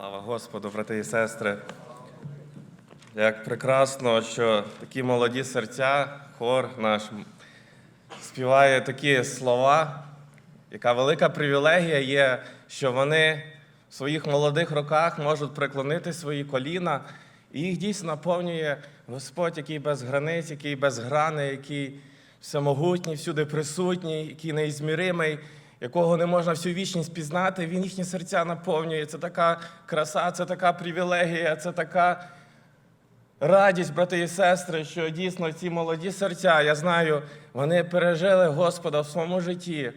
Слава Господу, брати і сестри. Як прекрасно, що такі молоді серця, хор наш співає такі слова. Яка велика привілегія є, що вони в своїх молодих роках можуть преклонити свої коліна, і їх дійсно наповнює Господь, який без границь, який безграний, який всемогутній, всюди присутній, який неізміримий, якого не можна всю вічність пізнати. Він їхні серця наповнює. Це така краса, це така привілегія, це така радість, брати і сестри, що дійсно ці молоді серця, я знаю, вони пережили Господа в своєму житті.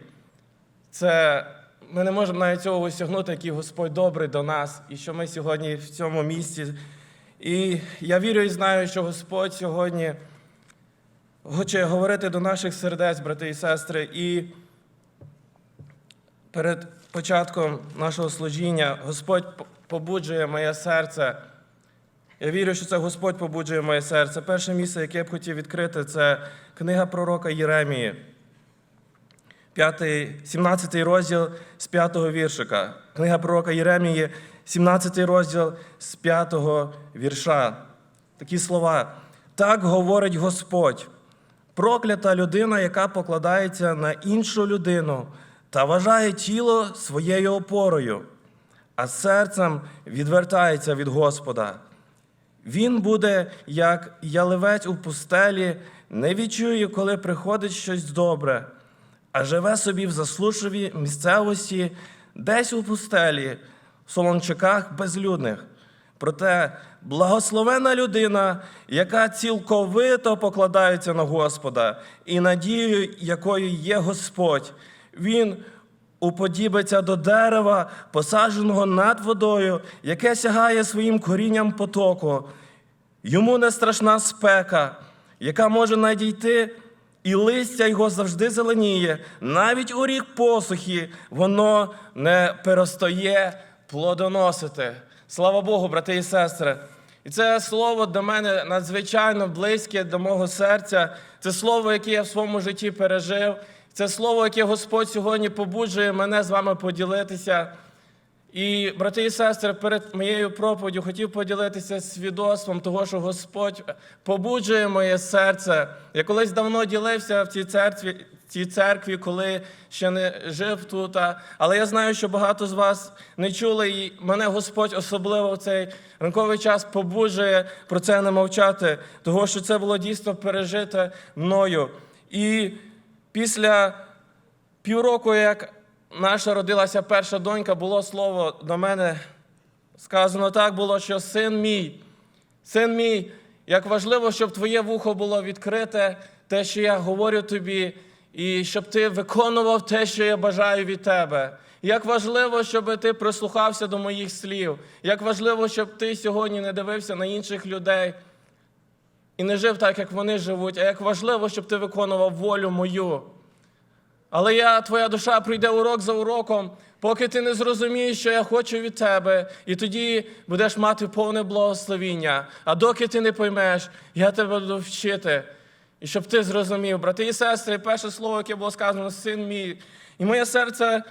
Це ми не можемо навіть цього осягнути, який Господь добрий до нас, і що ми сьогодні в цьому місці. І я вірю і знаю, що Господь сьогодні хоче говорити до наших сердець, брати і сестри. І перед початком нашого служіння Господь побуджує моє серце. Я вірю, що це Господь побуджує моє серце. Перше місце, яке я б хотів відкрити, це книга пророка Єремії. 5, 17 розділ з 5 віршика. Книга пророка Єремії, 17 розділ з 5 вірша. Такі слова. Так говорить Господь. Проклята людина, яка покладається на іншу людину та вважає тіло своєю опорою, а серцем відвертається від Господа. Він буде, як яливець у пустелі, не відчує, коли приходить щось добре, а живе собі в заслушливій місцевості, десь у пустелі, в солончаках безлюдних. Проте благословена людина, яка цілковито покладається на Господа, і надією, якою є Господь, він уподібиться до дерева, посадженого над водою, яке сягає своїм корінням потоку. Йому не страшна спека, яка може надійти, і листя його завжди зеленіє. Навіть у рік посухи воно не перестає плодоносити. Слава Богу, брати і сестри. І це слово до мене надзвичайно близьке до мого серця. Це слово, яке я в своєму житті пережив. Це слово, яке Господь сьогодні побуджує мене з вами поділитися. І, брати і сестри, перед моєю проповіддю хотів поділитися свідоцтвом того, що Господь побуджує моє серце. Я колись давно ділився в цій церкві, цій церкві, коли ще не жив тут. Але я знаю, що багато з вас не чули, і мене Господь особливо в цей ранковий час побуджує про це не мовчати, того, що це було дійсно пережите мною. І після півроку, як наша родилася перша донька, було слово до мене. Сказано так було, що син мій, син мій, як важливо, щоб твоє вухо було відкрите, те, що я говорю тобі, і щоб ти виконував те, що я бажаю від тебе. Як важливо, щоб ти прислухався до моїх слів, як важливо, щоб ти сьогодні не дивився на інших людей і не жив так, як вони живуть, а як важливо, щоб ти виконував волю мою. Але я, твоя душа прийде урок за уроком, поки ти не зрозумієш, що я хочу від тебе, і тоді будеш мати повне благословіння. А доки ти не поймеш, я тебе буду вчити. І щоб ти зрозумів, брати і сестри, перше слово, яке було сказано, син мій. І моє серце,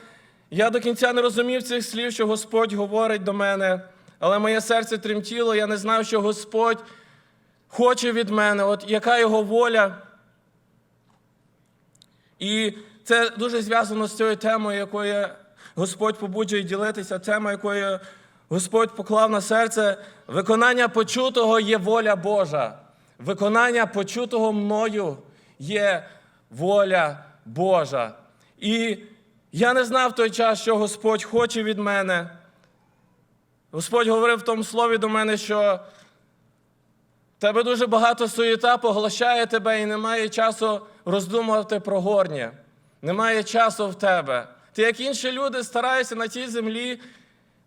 я до кінця не розумів цих слів, що Господь говорить до мене, але моє серце тремтіло, я не знав, що Господь хоче від мене, от яка його воля. І це дуже зв'язано з цією темою, якою Господь побуджує ділитися, тема, якою Господь поклав на серце. Виконання почутого є воля Божа. Виконання почутого мною є воля Божа. І я не знав той час, що Господь хоче від мене. Господь говорив в тому слові до мене, що тебе дуже багато суєта поглощає тебе і немає часу роздумувати про горнє. Немає часу в тебе. Ти, як інші люди, стараєшся на цій землі,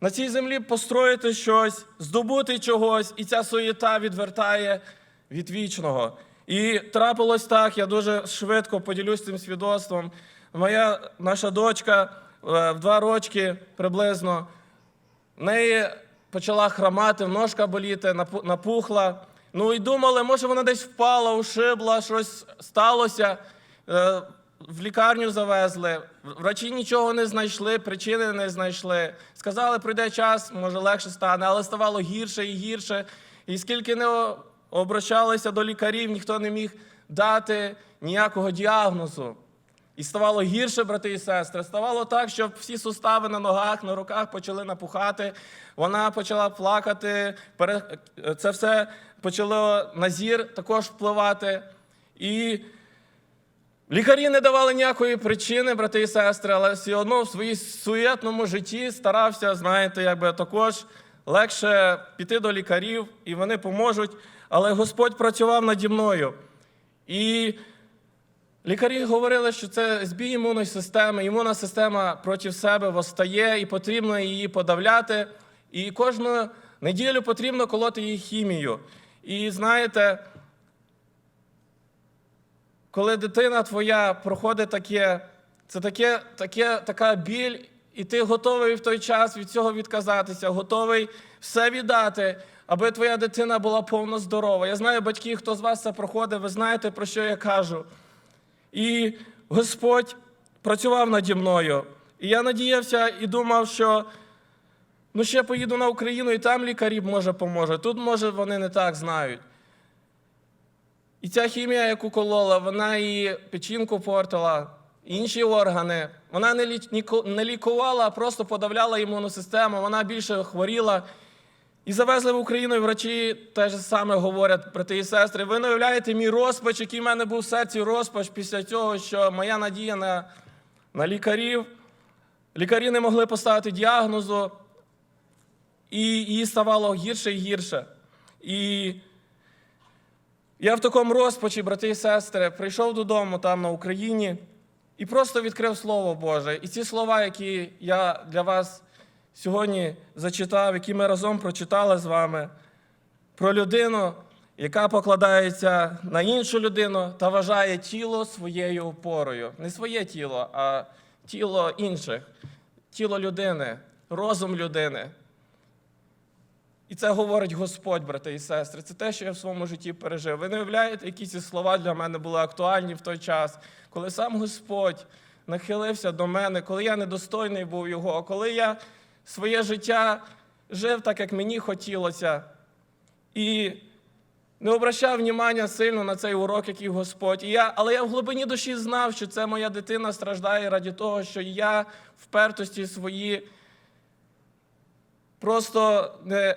на цій землі построїти щось, здобути чогось, і ця суєта відвертає від вічного. І трапилось так, я дуже швидко поділюсь цим свідоцтвом. Моя наша дочка е, в два рочки приблизно, в неї почала хромати, ножка боліти, напухла. Ну і думали, може вона десь впала, ушибла, щось сталося. Е, в лікарню завезли, врачі нічого не знайшли, причини не знайшли. Сказали, пройде час, може легше стане, але ставало гірше і гірше. І скільки не обращалися до лікарів, ніхто не міг дати ніякого діагнозу. І ставало гірше, брати і сестри. Ставало так, що всі сустави на ногах, на руках почали напухати. Вона почала плакати. Це все почало на зір також впливати. І лікарі не давали ніякої причини, брати і сестри, але все одно в своїй суєтному житті старався, знаєте, якби також легше піти до лікарів, і вони поможуть. Але Господь працював наді мною. І Лікарі говорили, що це збій імунної системи, імунна система проти себе восстає, і потрібно її подавляти. І кожну неділю потрібно колоти її хімію. І знаєте, коли дитина твоя проходить таке, це таке, таке, така біль, і ти готовий в той час від цього відказатися, готовий все віддати, аби твоя дитина була повно здорова. Я знаю, батьки, хто з вас це проходить, ви знаєте, про що я кажу. І Господь працював наді мною. І я надіявся і думав, що ну ще поїду на Україну, і там лікарі може поможе. Тут, може, вони не так знають. І ця хімія, яку колола, вона і печінку портила, інші органи. Вона не, лікувала, а просто подавляла імунну систему, вона більше хворіла. І завезли в Україну, і врачі те ж саме говорять, брати і сестри. Ви не уявляєте мій розпач, який в мене був в серці розпач після цього, що моя надія на, на лікарів. Лікарі не могли поставити діагнозу, і їй ставало гірше і гірше. І я в такому розпачі, брати і сестри, прийшов додому там на Україні і просто відкрив Слово Боже. І ці слова, які я для вас сьогодні зачитав, які ми разом прочитали з вами, про людину, яка покладається на іншу людину та вважає тіло своєю опорою. Не своє тіло, а тіло інших, тіло людини, розум людини. І це говорить Господь, брати і сестри. Це те, що я в своєму житті пережив. Ви не уявляєте, які ці слова для мене були актуальні в той час, коли сам Господь нахилився до мене, коли я недостойний був Його, коли я своє життя жив так, як мені хотілося, і не обращав внимання сильно на цей урок, який Господь. І я, але я в глибині душі знав, що це моя дитина страждає раді того, що я впертості свої просто не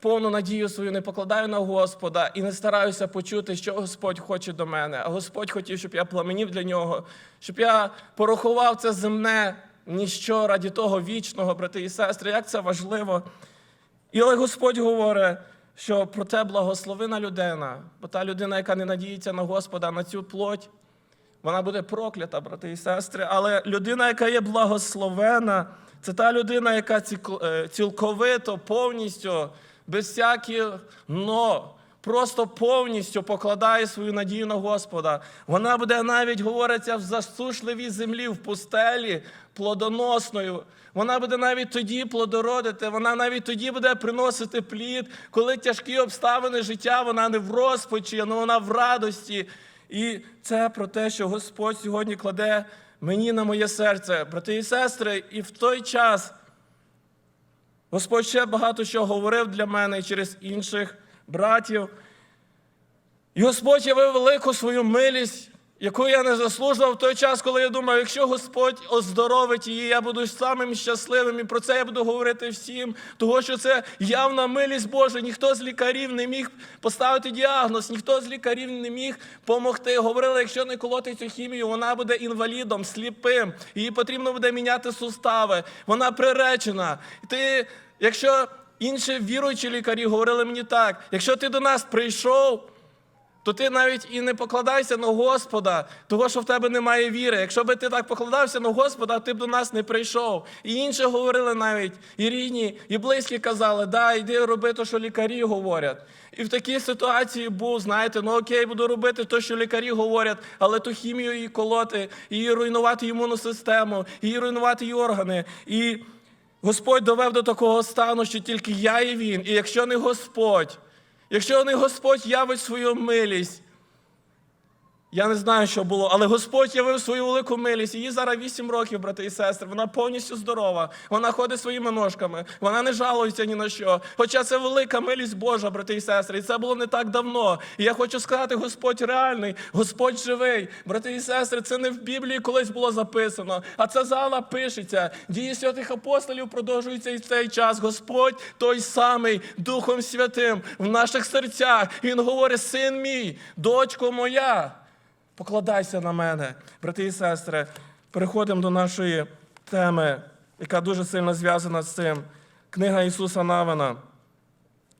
повну надію свою не покладаю на Господа і не стараюся почути, що Господь хоче до мене. А Господь хотів, щоб я пламенів для нього, щоб я порахував це земне ніщо раді того вічного, брати і сестри, як це важливо. І але Господь говорить, що про те благословена людина, бо та людина, яка не надіється на Господа, на цю плоть, вона буде проклята, брати і сестри. Але людина, яка є благословена, це та людина, яка е, цілковито, повністю, без всяких но, просто повністю покладає свою надію на Господа. Вона буде навіть, говориться, в засушливій землі, в пустелі, плодоносною. Вона буде навіть тоді плодородити, вона навіть тоді буде приносити плід, коли тяжкі обставини життя, вона не в розпачі, але вона в радості. І це про те, що Господь сьогодні кладе мені на моє серце, брати і сестри, і в той час Господь ще багато що говорив для мене через інших братів. І Господь явив велику свою милість, яку я не заслужував в той час, коли я думав, якщо Господь оздоровить її, я буду самим щасливим. І про це я буду говорити всім, того що це явна милість Божа. Ніхто з лікарів не міг поставити діагноз, ніхто з лікарів не міг допомогти. Говорили, якщо не колоти цю хімію, вона буде інвалідом, сліпим. Їй потрібно буде міняти сустави. Вона приречена. Ти, якщо інші віруючі лікарі говорили мені так, якщо ти до нас прийшов то ти навіть і не покладайся на Господа, того, що в тебе немає віри. Якщо би ти так покладався на Господа, ти б до нас не прийшов. І інші говорили навіть, і рідні, і близькі казали, да, йди роби те, що лікарі говорять. І в такій ситуації був, знаєте, ну окей, буду робити те, що лікарі говорять, але ту хімію її колоти, її руйнувати імунну систему, її руйнувати її органи. І Господь довев до такого стану, що тільки я і він. І якщо не Господь, Якщо не Господь явить свою милість, Я не знаю, що було, але Господь явив свою велику милість. Їй зараз 8 років, брати і сестри. Вона повністю здорова. Вона ходить своїми ножками. Вона не жалується ні на що. Хоча це велика милість Божа, брати і сестри. І це було не так давно. І я хочу сказати, Господь реальний, Господь живий. Брати і сестри, це не в Біблії колись було записано, а це зала пишеться. Дії святих апостолів продовжуються і в цей час. Господь той самий Духом Святим в наших серцях. Він говорить: син мій, дочко моя. Покладайся на мене, брати і сестри. Переходимо до нашої теми, яка дуже сильно зв'язана з цим. Книга Ісуса Навина.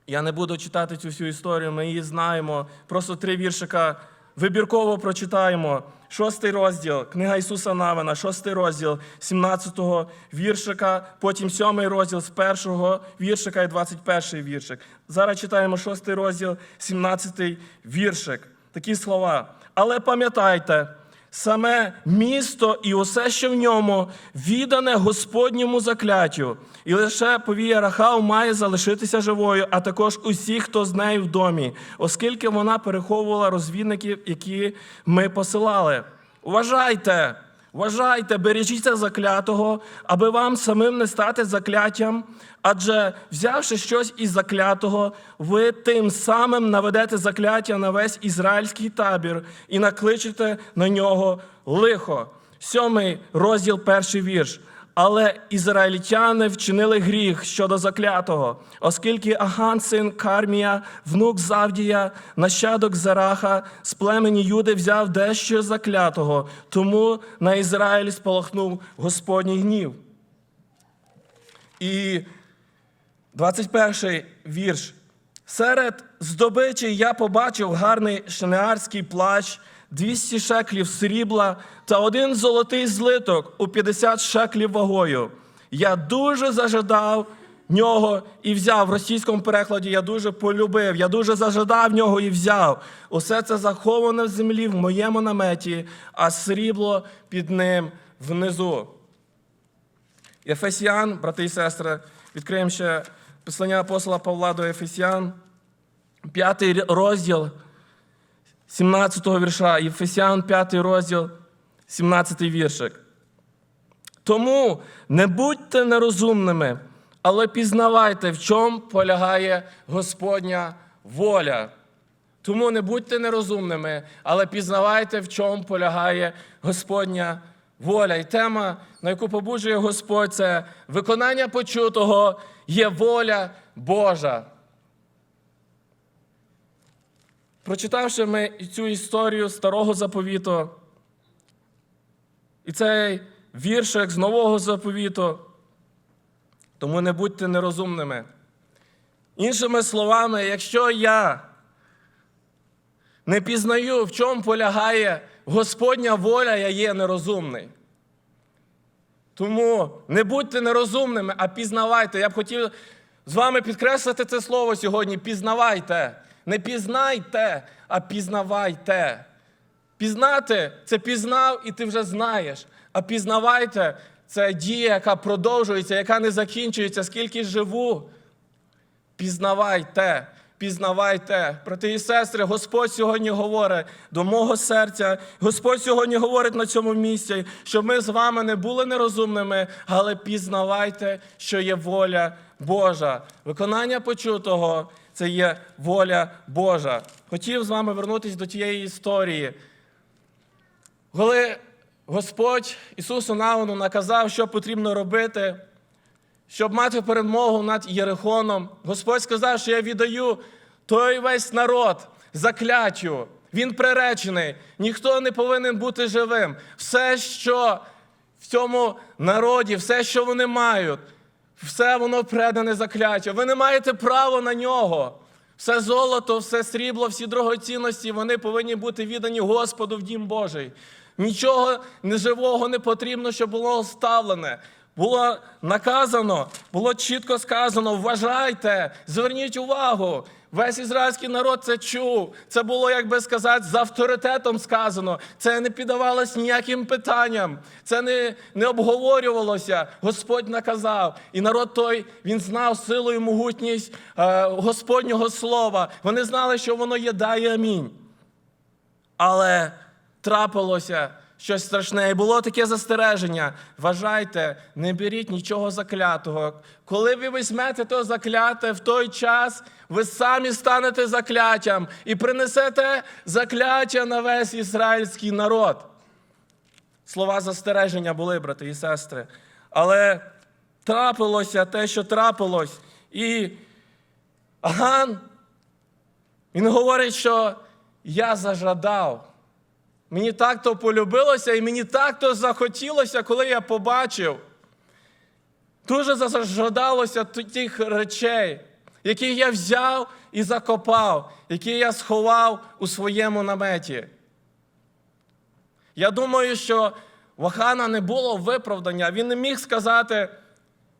Я не буду читати цю всю історію, ми її знаємо. Просто три віршика вибірково прочитаємо. Шостий розділ, книга Ісуса Навина, шостий розділ, 17-го віршика, потім сьомий розділ з першого віршика і 21 віршик. Зараз читаємо шостий розділ, 17 віршик. Такі слова. Але пам'ятайте, саме місто і усе, що в ньому, віддане Господньому закляттю. І лише повія Рахав має залишитися живою, а також усі, хто з нею в домі, оскільки вона переховувала розвідників, які ми посилали. Уважайте! Вважайте, бережіться заклятого, аби вам самим не стати закляттям, адже взявши щось із заклятого, ви тим самим наведете закляття на весь ізраїльський табір і накличете на нього лихо. Сьомий розділ, перший вірш. Але ізраїльтяни вчинили гріх щодо заклятого, оскільки Аган, син Кармія, внук Завдія, нащадок Зараха, з племені Юди взяв дещо заклятого, тому на Ізраїль спалахнув Господній гнів. І 21 вірш. Серед здобичі я побачив гарний шнеарський плащ, 200 шеклів срібла та один золотий злиток у 50 шеклів вагою. Я дуже зажадав нього і взяв. В російському перекладі я дуже полюбив, я дуже зажадав нього і взяв. Усе це заховане в землі в моєму наметі, а срібло під ним внизу. Ефесіан, брати і сестри, відкриємо ще послання апостола Павла до Ефесіан, п'ятий розділ 17-го вірша. Ефесіан, п'ятий розділ, 17-й віршик. Тому не будьте нерозумними, але пізнавайте, в чому полягає Господня воля. Тому не будьте нерозумними, але пізнавайте, в чому полягає Господня воля. І тема, на яку побуджує Господь, це виконання почутого є воля Божа. Прочитавши ми цю історію старого заповіту, і цей віршик з нового заповіту, тому не будьте нерозумними. Іншими словами, якщо я не пізнаю, в чому полягає Господня воля, я є нерозумний. Тому не будьте нерозумними, а пізнавайте. Я б хотів з вами підкреслити це слово сьогодні. Пізнавайте. Не пізнайте, а пізнавайте. Пізнати це пізнав і ти вже знаєш. А пізнавайте це дія, яка продовжується, яка не закінчується, скільки живу. Пізнавайте, пізнавайте. Брати і сестри, Господь сьогодні говорить до мого серця. Господь сьогодні говорить на цьому місці, щоб ми з вами не були нерозумними, але пізнавайте, що є воля Божа. Виконання почутого це є воля Божа. Хотів з вами вернутися до тієї історії. Коли Господь Ісусу Навину наказав, що потрібно робити, щоб мати перемогу над Єрихоном, Господь сказав, що я віддаю той весь народ закляттю. Він приречений, ніхто не повинен бути живим. Все, що в цьому народі, все, що вони мають, все воно предане закляття. Ви не маєте права на нього. Все золото, все срібло, всі дорогоцінності, вони повинні бути віддані Господу в дім Божий. Нічого неживого не потрібно, щоб було оставлене. Було наказано, було чітко сказано: вважайте, зверніть увагу. Весь ізраїльський народ це чув. Це було, як би сказати, з авторитетом сказано. Це не піддавалось ніяким питанням. Це не, не обговорювалося. Господь наказав. І народ той він знав силу і могутність е, Господнього слова. Вони знали, що воно є да і амінь. Але трапилося щось страшне. І було таке застереження. Вважайте, не беріть нічого заклятого. Коли ви візьмете то закляте, в той час ви самі станете закляттям і принесете закляття на весь ізраїльський народ. Слова застереження були, брати і сестри. Але трапилося те, що трапилось. І Аган, він говорить, що я зажадав. Мені так то полюбилося, і мені так то захотілося, коли я побачив. Дуже зажадалося тих речей, які я взяв і закопав, які я сховав у своєму наметі. Я думаю, що в Ахана не було виправдання. Він не міг сказати,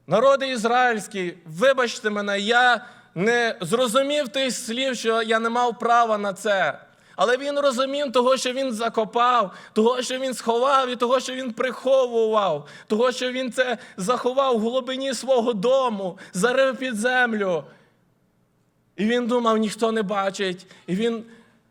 народи ізраїльський, вибачте мене, я не зрозумів тих слів, що я не мав права на це. Але він розумів того, що він закопав, того, що він сховав, і того, що він приховував, того, що він це заховав в глибині свого дому, зарив під землю. І він думав, ніхто не бачить. І він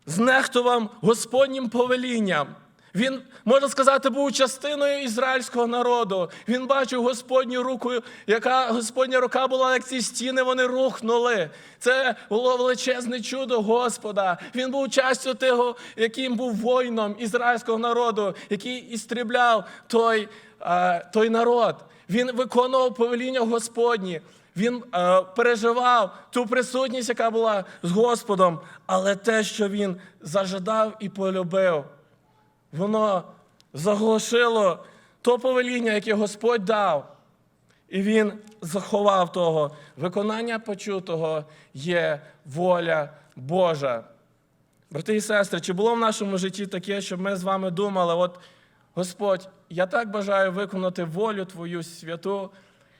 знехтував Господнім повелінням. Він, можна сказати, був частиною ізраїльського народу. Він бачив Господню руку, яка Господня рука була, як ці стіни, вони рухнули. Це було величезне чудо Господа. Він був частю того, яким був воїном ізраїльського народу, який істрібляв той, е, той народ. Він виконував повеління Господні. Він е, переживав ту присутність, яка була з Господом, але те, що він зажадав і полюбив, воно заглушило то повеління, яке Господь дав. І він заховав того. Виконання почутого є воля Божа. Брати і сестри, чи було в нашому житті таке, щоб ми з вами думали, от Господь, я так бажаю виконати волю Твою святу.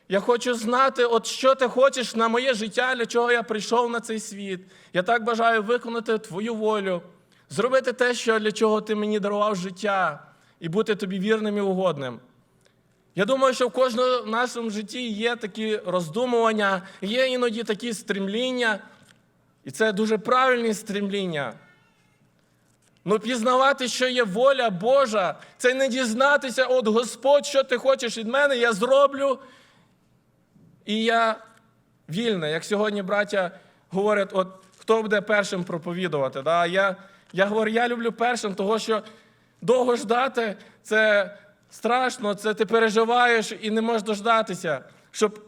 Я хочу знати, от що ти хочеш на моє життя, для чого я прийшов на цей світ. Я так бажаю виконати Твою волю, зробити те, що для чого ти мені дарував життя, і бути тобі вірним і угодним. Я думаю, що в кожному нашому житті є такі роздумування, є іноді такі стремління, і це дуже правильні стремління. Ну, пізнавати, що є воля Божа, це не дізнатися, от Господь, що ти хочеш від мене, я зроблю. І я вільний. Як сьогодні браття говорять, от хто буде першим проповідувати. Да? Я, я говорю, я люблю першим, того що довго ждати це страшно, це ти переживаєш і не можеш дождатися, щоб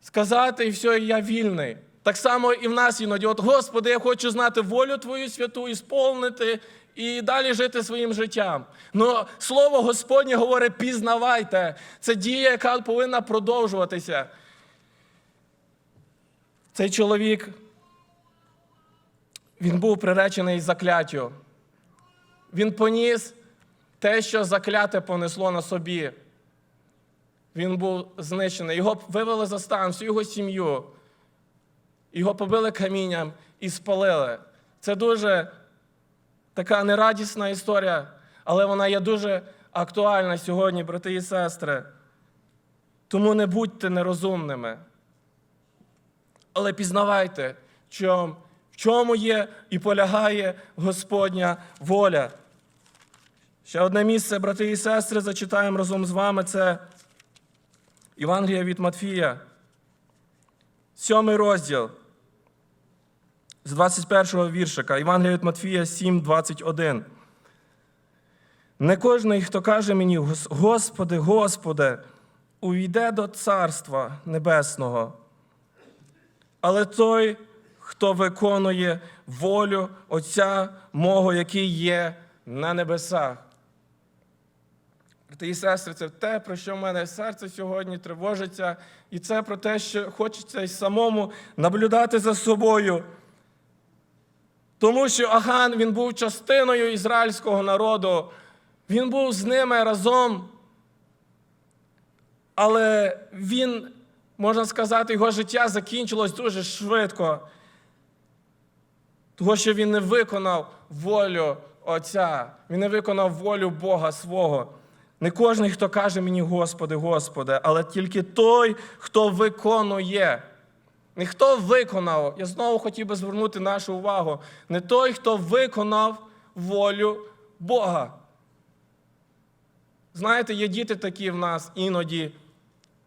сказати, і все, і я вільний. Так само і в нас іноді. От, Господи, я хочу знати волю Твою святу, ісполнити і далі жити своїм життям. Но слово Господнє говорить, пізнавайте. Це дія, яка повинна продовжуватися. Цей чоловік, він був приречений закляттю. Він поніс те, що закляте понесло на собі. Він був знищений. Його вивели за стан, всю його сім'ю. Його побили камінням і спалили. Це дуже така нерадісна історія, але вона є дуже актуальна сьогодні, брати і сестри. Тому не будьте нерозумними. Але пізнавайте, в чому, є і полягає Господня воля. Ще одне місце, брати і сестри, зачитаємо разом з вами. Це Євангелія від Матфія, сьомий розділ з 21 го віршика. Євангелія від Матфія 7, 21. Не кожний, хто каже мені, Господи, Господи, увійде до Царства Небесного, але той, хто виконує волю Отця мого, який є на небесах. Брати і сестри, це те, про що в мене серце сьогодні тривожиться, і це про те, що хочеться й самому наблюдати за собою. Тому що Аган він був частиною ізраїльського народу, він був з ними разом. Але він, можна сказати, його життя закінчилось дуже швидко, тому що він не виконав волю Отця, він не виконав волю Бога свого. Не кожен, хто каже мені, Господи, Господи, але тільки той, хто виконує. Не хто виконав, я знову хотів би звернути нашу увагу. Не той, хто виконав волю Бога. Знаєте, є діти такі в нас іноді.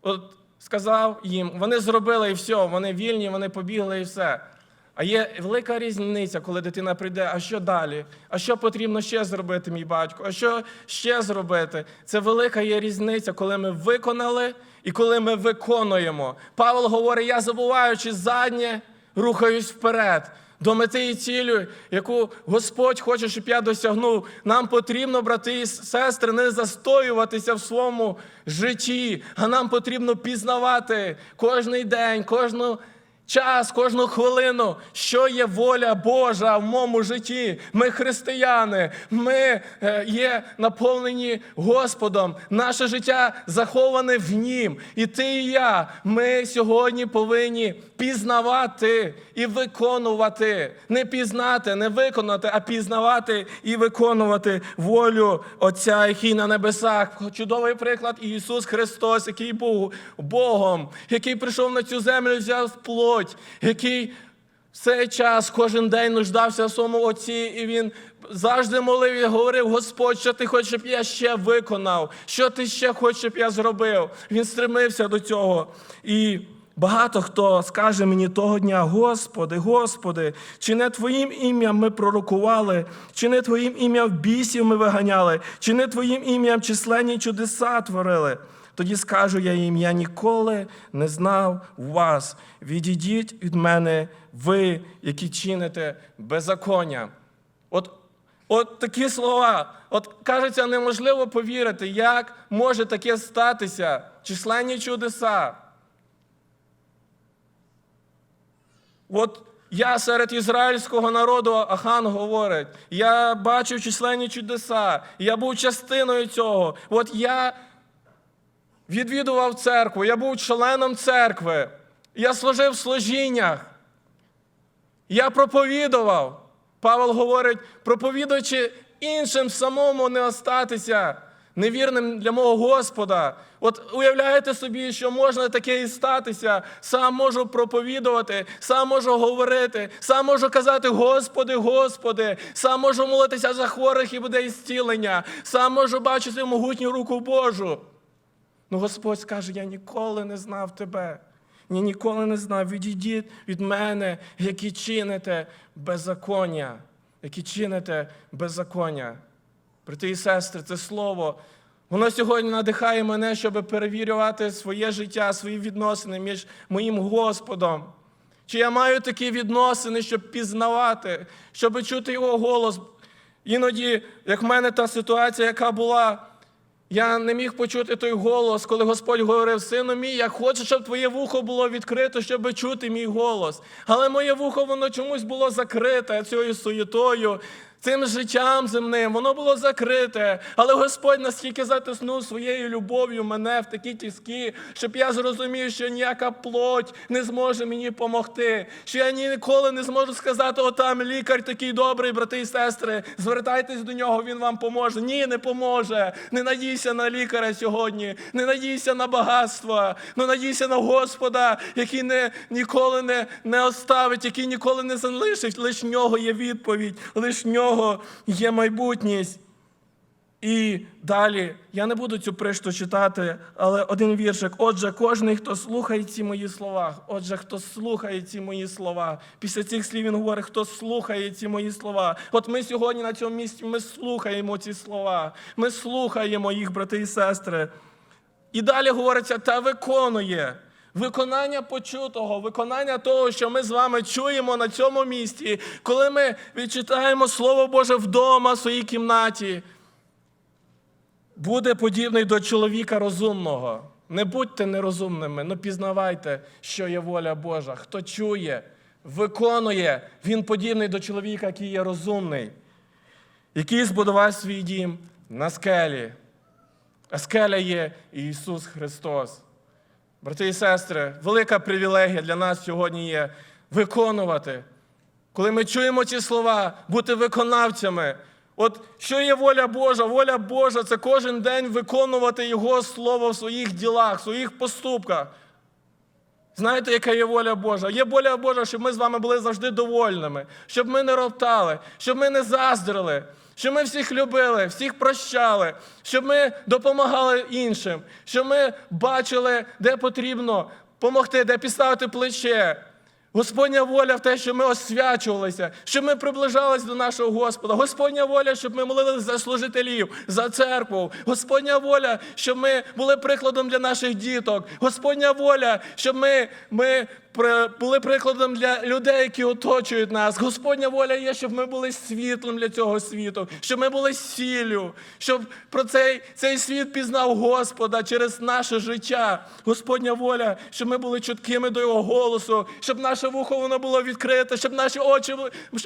От сказав їм, вони зробили і все, вони вільні, вони побігли і все. А є велика різниця, коли дитина прийде, а що далі? А що потрібно ще зробити, мій батько? А що ще зробити? Це велика є різниця, коли ми виконали і коли ми виконуємо. Павло говорить: я забуваючи заднє, рухаюсь вперед. До мети і цілю, яку Господь хоче, щоб я досягнув. Нам потрібно, брати і сестри, не застоюватися в своєму житті, а нам потрібно пізнавати кожний день, кожну час, кожну хвилину, що є воля Божа в моєму житті. Ми християни, ми е, є наповнені Господом. Наше життя заховане в Нім. І ти і я. Ми сьогодні повинні пізнавати і виконувати. Не пізнати, не виконати, а пізнавати і виконувати волю Отця, який на небесах. Чудовий приклад Ісус Христос, який був Богом, який прийшов на цю землю, взяв плоть, який цей час кожен день нуждався в своєму отці, і він завжди молив і говорив: Господь, що ти хочеш, щоб я ще виконав? Що ти ще хочеш, щоб я зробив? Він стремився до цього. І багато хто скаже мені того дня: Господи, Господи, чи не Твоїм ім'ям ми пророкували, чи не Твоїм ім'ям бісів ми виганяли, чи не Твоїм ім'ям численні чудеса творили? Тоді скажу я їм: я ніколи не знав вас. Відійдіть від мене, ви, які чините беззаконня. От, от такі слова. От кажеться, неможливо повірити, як може таке статися. Численні чудеса. От я серед ізраїльського народу, Ахан говорить, я бачив численні чудеса, я був частиною цього. От я відвідував церкву, я був членом церкви, я служив в служіннях, я проповідував. Павел говорить, проповідуючи іншим самому не остатися невірним для мого Господа. От уявляєте собі, що можна таке і статися. Сам можу проповідувати, сам можу говорити, сам можу казати, Господи, Господи, сам можу молитися за хворих і буде ісцілення, сам можу бачити могутню руку Божу. Ну Господь скаже, я ніколи не знав тебе. Ні, ніколи не знав. Відійдіть від мене, які чините беззаконня, які чините беззаконня. Брати і сестри, це слово. Воно сьогодні надихає мене, щоб перевірювати своє життя, свої відносини між моїм Господом. Чи я маю такі відносини, щоб пізнавати, щоб чути його голос? Іноді, як в мене та ситуація, яка була, я не міг почути той голос, коли Господь говорив, сину мій, я хочу, щоб твоє вухо було відкрито, щоб чути мій голос. Але моє вухо, воно чомусь було закрите цією суєтою, цим життям земним, воно було закрите. Але Господь настільки затиснув своєю любов'ю мене в такі тіски, щоб я зрозумів, що ніяка плоть не зможе мені допомогти. Що я ніколи не зможу сказати, отам лікар такий добрий, брати і сестри, звертайтесь до нього, він вам поможе. Ні, не поможе. Не надійся на лікаря сьогодні, не надійся на багатство, не надійся на Господа, який не, ніколи не, не оставить, який ніколи не залишить. Лиш нього є відповідь, лиш в нього є майбутність. І далі я не буду цю пришту читати, але один віршик. Отже, кожен, хто слухає ці мої слова, отже, хто слухає ці мої слова. Після цих слів він говорить, хто слухає ці мої слова. От ми сьогодні на цьому місці ми слухаємо ці слова. Ми слухаємо їх, брати і сестри. І далі говориться, та виконує. Виконання почутого, виконання того, що ми з вами чуємо на цьому місці, коли ми відчитаємо Слово Боже вдома в своїй кімнаті, буде подібний до чоловіка розумного. Не будьте нерозумними, але пізнавайте, що є воля Божа. Хто чує, виконує, він подібний до чоловіка, який є розумний, який збудував свій дім на скелі. А скеля є Ісус Христос. Брати і сестри, велика привілегія для нас сьогодні є виконувати. Коли ми чуємо ці слова, бути виконавцями. От що є воля Божа? Воля Божа це кожен день виконувати Його Слово в своїх ділах, в своїх поступках. Знаєте, яка є воля Божа? Є воля Божа, щоб ми з вами були завжди довольними, щоб ми не роптали, щоб ми не заздрили, щоб ми всіх любили, всіх прощали, щоб ми допомагали іншим, щоб ми бачили, де потрібно допомогти, де підставити плече. Господня воля в те, щоб ми освячувалися, щоб ми приближались до нашого Господа. Господня воля, щоб ми молилися за служителів, за церкву. Господня воля, щоб ми були прикладом для наших діток. Господня воля, щоб ми, ми були прикладом для людей, які оточують нас. Господня воля є, щоб ми були світлом для цього світу, щоб ми були сіллю, щоб про цей, цей світ пізнав Господа через наше життя. Господня воля, щоб ми були чуткими до Його голосу, щоб наше вухо воно було відкрите, щоб наші очі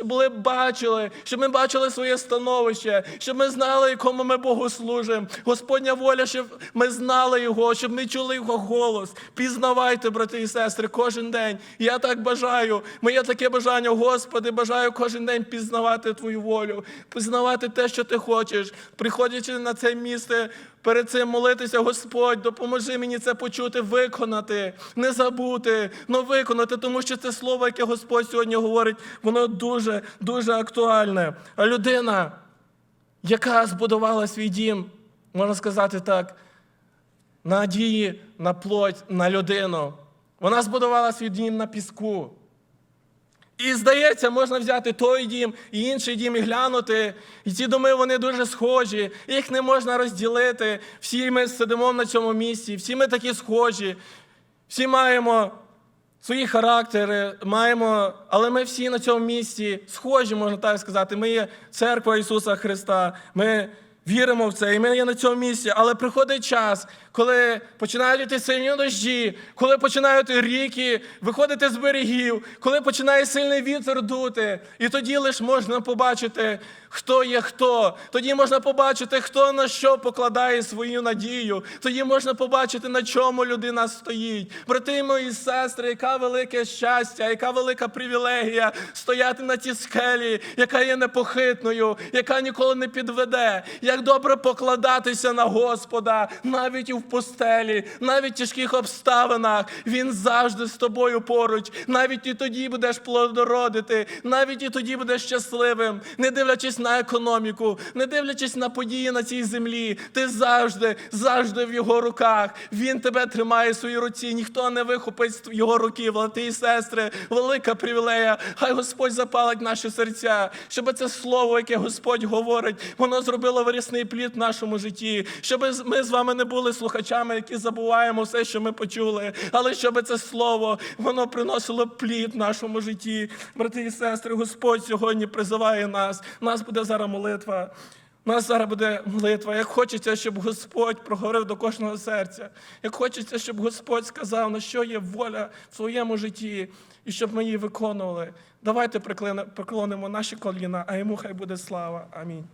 були- бачили, щоб ми бачили своє становище, щоб ми знали, якому ми Богу служимо. Господня воля, щоб ми знали Його, щоб ми чули Його голос. Пізнавайте, брати і сестри, кожен день. Я так бажаю. Моє таке бажання, Господи, бажаю кожен день пізнавати Твою волю, пізнавати те, що Ти хочеш, приходячи на це місце. Перед цим молитися, Господь, допоможи мені це почути, виконати, не забути, але виконати, тому що це слово, яке Господь сьогодні говорить, воно дуже, дуже актуальне. А людина, яка збудувала свій дім, можна сказати так, надії на плоть, на людину. Вона збудувала свій дім на піску. І здається, можна взяти той дім і інший дім і глянути. І ці доми вони дуже схожі, їх не можна розділити. Всі ми сидимо на цьому місці, всі ми такі схожі, всі маємо свої характери, маємо, але ми всі на цьому місці схожі, можна так сказати. Ми є церква Ісуса Христа. Ми віримо в це, і ми є на цьому місці. Але приходить час, коли починають йти сильні дощі, коли починають ріки виходити з берегів, коли починає сильний вітер дути, і тоді лише можна побачити, хто є хто. Тоді можна побачити, хто на що покладає свою надію. Тоді можна побачити, на чому людина стоїть. Брати мої сестри, яка велике щастя, яка велика привілегія стояти на тій скелі, яка є непохитною, яка ніколи не підведе. Як добре покладатися на Господа, навіть в пустелі, навіть в тяжких обставинах. Він завжди з тобою поруч. Навіть і тоді будеш плодородити, навіть і тоді будеш щасливим, не дивлячись на економіку, не дивлячись на події на цій землі. Ти завжди, завжди в його руках. Він тебе тримає в своїй руці. Ніхто не вихопить його руки. Брати і сестри, велика привілея. Хай Господь запалить наші серця, щоб це слово, яке Господь говорить, воно зробило вирісний плід в нашому житті. Щоб ми з вами не були слухачами, які забуваємо все, що ми почули, але щоб це слово воно приносило плід в нашому житті. Брати і сестри, Господь сьогодні призиває нас. У нас буде зараз молитва. У нас зараз буде молитва. Як хочеться, щоб Господь проговорив до кожного серця. Як хочеться, щоб Господь сказав, на що є воля в своєму житті, і щоб ми її виконували. Давайте приклонимо наші коліна, а йому хай буде слава. Амінь.